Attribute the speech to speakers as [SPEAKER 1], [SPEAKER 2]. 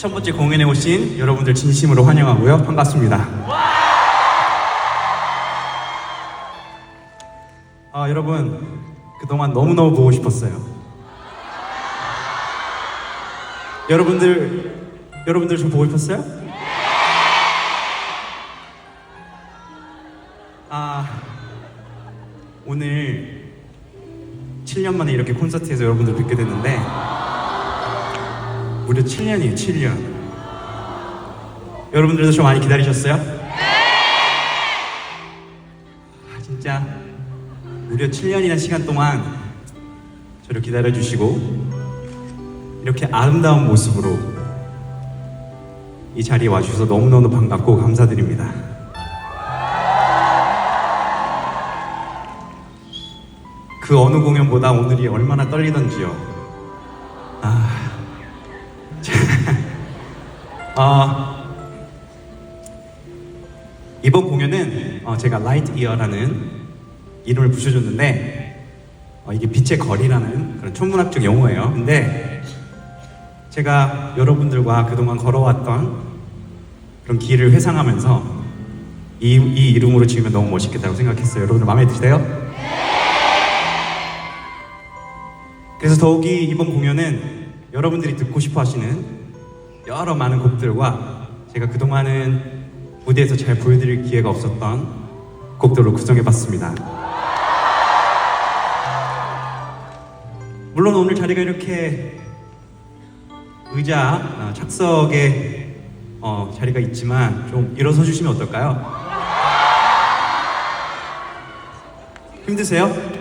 [SPEAKER 1] 첫 번째 공연에 오신 여러분들 진심으로 환영하고요. 반갑습니다. 아, 여러분, 그동안 너무너무 보고 싶었어요. 여러분들, 여러분들 저 보고 싶었어요? 아, 오늘 7년 만에 이렇게 콘서트에서 여러분들 뵙게 됐는데, 무려 7년이에요, 7년. 여러분들도 좀 많이 기다리셨어요? 아, 진짜 무려 7년이나 시간 동안 저를 기다려주시고 이렇게 아름다운 모습으로 이 자리에 와주셔서 너무너무 반갑고 감사드립니다. 그 어느 공연보다 오늘이 얼마나 떨리던지요. 아, 이번 공연은 어, 제가 라이트 이어라는 이름을 붙여줬는데 어, 이게 빛의 거리라는 그런 천문학적 용어예요. 근데 제가 여러분들과 그동안 걸어왔던 그런 길을 회상하면서 이, 이 이름으로 지으면 너무 멋있겠다고 생각했어요. 여러분들 마음에 드세요? 그래서 더욱이 이번 공연은 여러분들이 듣고 싶어 하시는 여러 많은 곡들과 제가 그동안은 무대에서 잘 보여드릴 기회가 없었던 곡들로 구성해봤습니다. 물론 오늘 자리가 이렇게 의자 어, 착석에 어, 자리가 있지만 좀 일어서 주시면 어떨까요? 힘드세요?